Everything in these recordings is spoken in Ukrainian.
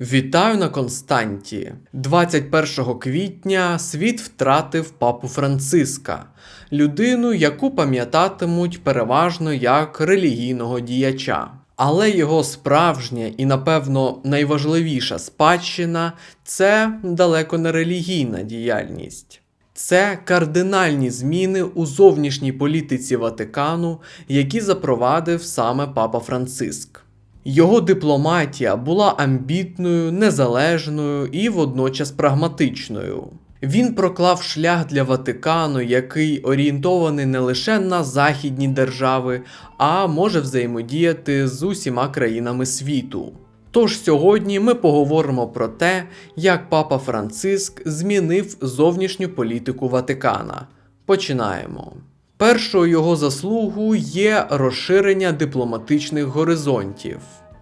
Вітаю на Константі. 21 квітня світ втратив папу Франциска, людину, яку пам'ятатимуть переважно як релігійного діяча. Але його справжня і, напевно, найважливіша спадщина це далеко не релігійна діяльність. Це кардинальні зміни у зовнішній політиці Ватикану, які запровадив саме папа Франциск. Його дипломатія була амбітною, незалежною і водночас прагматичною. Він проклав шлях для Ватикану, який орієнтований не лише на західні держави, а може взаємодіяти з усіма країнами світу. Тож сьогодні ми поговоримо про те, як папа Франциск змінив зовнішню політику Ватикана. Починаємо. Першою його заслугою є розширення дипломатичних горизонтів.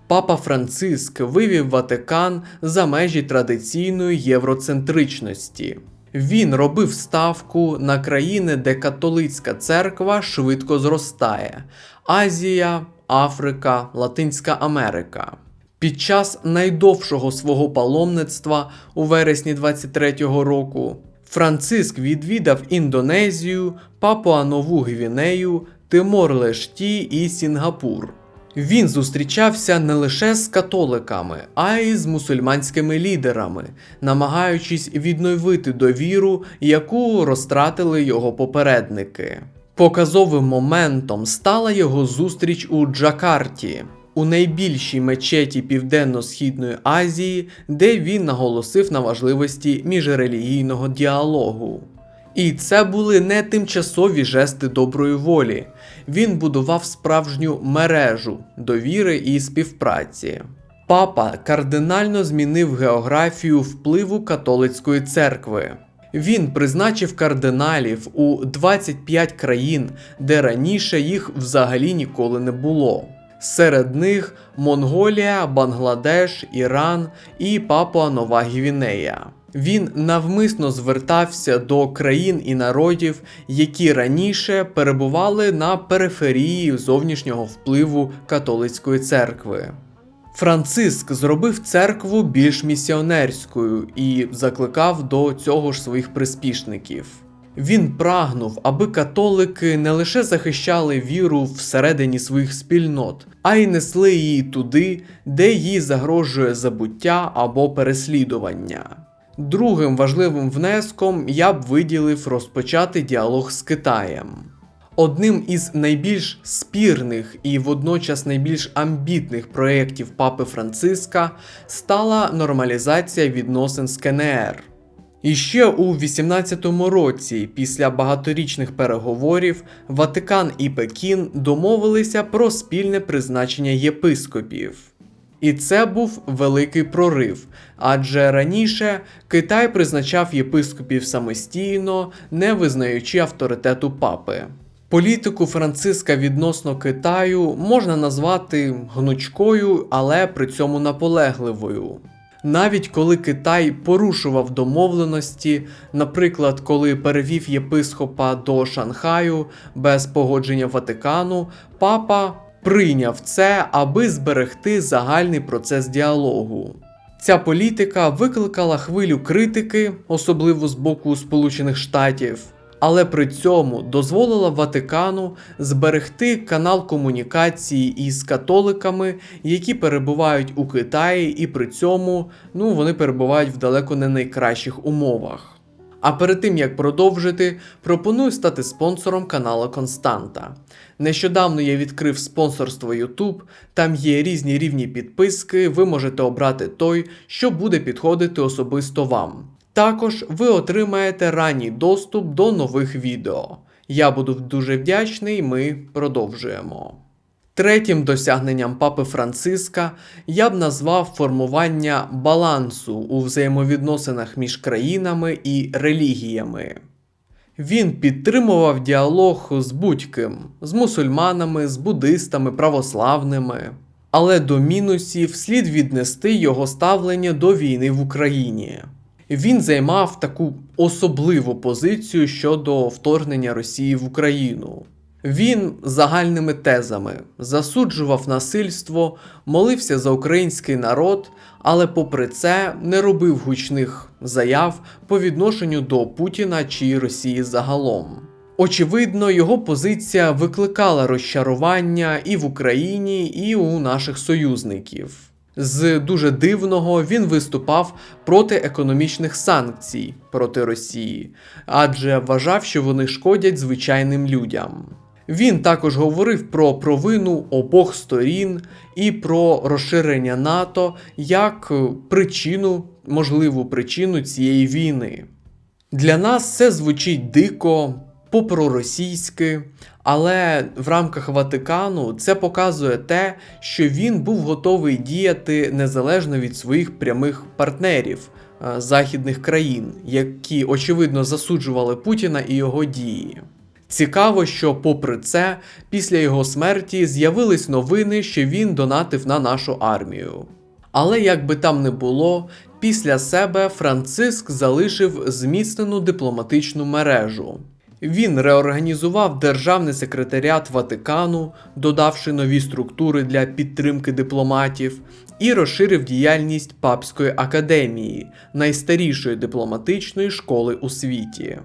Папа Франциск вивів Ватикан за межі традиційної євроцентричності. Він робив ставку на країни, де католицька церква швидко зростає: Азія, Африка, Латинська Америка. Під час найдовшого свого паломництва у вересні 23-го року Франциск відвідав Індонезію, Папуа-Нову Гвінею, Тимор-Лешті і Сінгапур. Він зустрічався не лише з католиками, а й з мусульманськими лідерами, намагаючись відновити довіру, яку розтратили його попередники. Показовим моментом стала його зустріч у Джакарті, у найбільшій мечеті Південно-Східної Азії, де він наголосив на важливості міжрелігійного діалогу. І це були не тимчасові жести доброї волі. Він будував справжню мережу довіри і співпраці. Папа кардинально змінив географію впливу католицької церкви. Він призначив кардиналів у 25 країн, де раніше їх взагалі ніколи не було. Серед них Монголія, Бангладеш, Іран і Папуа Нова Гвінея. Він навмисно звертався до країн і народів, які раніше перебували на периферії зовнішнього впливу католицької церкви. Франциск зробив церкву більш місіонерською і закликав до цього ж своїх приспішників. Він прагнув, аби католики не лише захищали віру всередині своїх спільнот, а й несли її туди, де їй загрожує забуття або переслідування. Другим важливим внеском я б виділив розпочати діалог з Китаєм. Одним із найбільш спірних і водночас найбільш амбітних проєктів папи Франциска стала нормалізація відносин з КНР. І ще у 18-му році, після багаторічних переговорів, Ватикан і Пекін домовилися про спільне призначення єпископів. І це був великий прорив, адже раніше Китай призначав єпископів самостійно, не визнаючи авторитету папи. Політику Франциска відносно Китаю можна назвати гнучкою, але при цьому наполегливою. Навіть коли Китай порушував домовленості, наприклад, коли перевів єпископа до Шанхаю без погодження Ватикану, папа прийняв це, аби зберегти загальний процес діалогу. Ця політика викликала хвилю критики, особливо з боку Сполучених Штатів, але при цьому дозволила Ватикану зберегти канал комунікації із католиками, які перебувають у Китаї, і при цьому ну, вони перебувають в далеко не найкращих умовах. А перед тим як продовжити, пропоную стати спонсором каналу Константа. Нещодавно я відкрив спонсорство YouTube, там є різні рівні підписки, ви можете обрати той, що буде підходити особисто вам. Також ви отримаєте ранній доступ до нових відео. Я буду дуже вдячний, ми продовжуємо. Третім досягненням папи Франциска я б назвав формування балансу у взаємовідносинах між країнами і релігіями. Він підтримував діалог з будь-ким, з мусульманами, з буддистами, православними. Але до мінусів слід віднести його ставлення до війни в Україні. Він займав таку особливу позицію щодо вторгнення Росії в Україну. Він загальними тезами засуджував насильство, молився за український народ, але попри це не робив гучних заяв по відношенню до Путіна чи Росії загалом. Очевидно, його позиція викликала розчарування і в Україні, і у наших союзників. З дуже дивного він виступав проти економічних санкцій проти Росії, адже вважав, що вони шкодять звичайним людям. Він також говорив про провину обох сторін і про розширення НАТО як причину, можливу причину цієї війни. Для нас це звучить дико, по-проросійськи, але в рамках Ватикану це показує те, що він був готовий діяти незалежно від своїх прямих партнерів е, західних країн, які очевидно засуджували Путіна і його дії. Цікаво, що, попри це, після його смерті з'явились новини, що він донатив на нашу армію. Але як би там не було, після себе Франциск залишив зміцнену дипломатичну мережу. Він реорганізував державний секретаріат Ватикану, додавши нові структури для підтримки дипломатів, і розширив діяльність Папської академії, найстарішої дипломатичної школи у світі.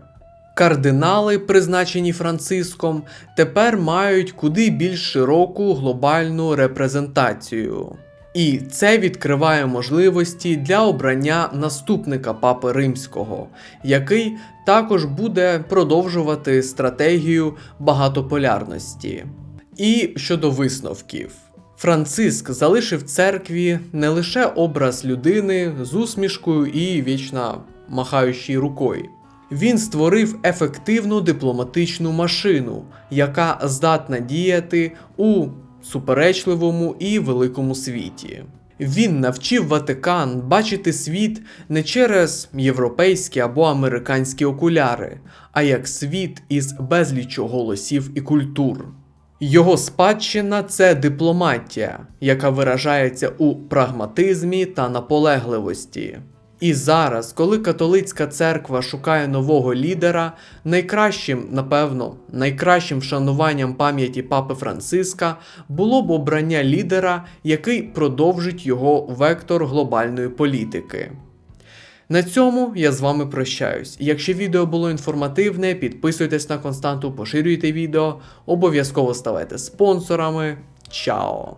Кардинали, призначені Франциском, тепер мають куди більш широку глобальну репрезентацію. І це відкриває можливості для обрання наступника Папи Римського, який також буде продовжувати стратегію багатополярності. І щодо висновків. Франциск залишив церкві не лише образ людини з усмішкою і вічно махаючою рукою. Він створив ефективну дипломатичну машину, яка здатна діяти у суперечливому і великому світі. Він навчив Ватикан бачити світ не через європейські або американські окуляри, а як світ із безліччю голосів і культур. Його спадщина це дипломатія, яка виражається у прагматизмі та наполегливості. І зараз, коли католицька церква шукає нового лідера, найкращим, напевно, найкращим вшануванням пам'яті папи Франциска було б обрання лідера, який продовжить його вектор глобальної політики. На цьому я з вами прощаюсь. Якщо відео було інформативне, підписуйтесь на константу, поширюйте відео, обов'язково ставайте спонсорами. Чао!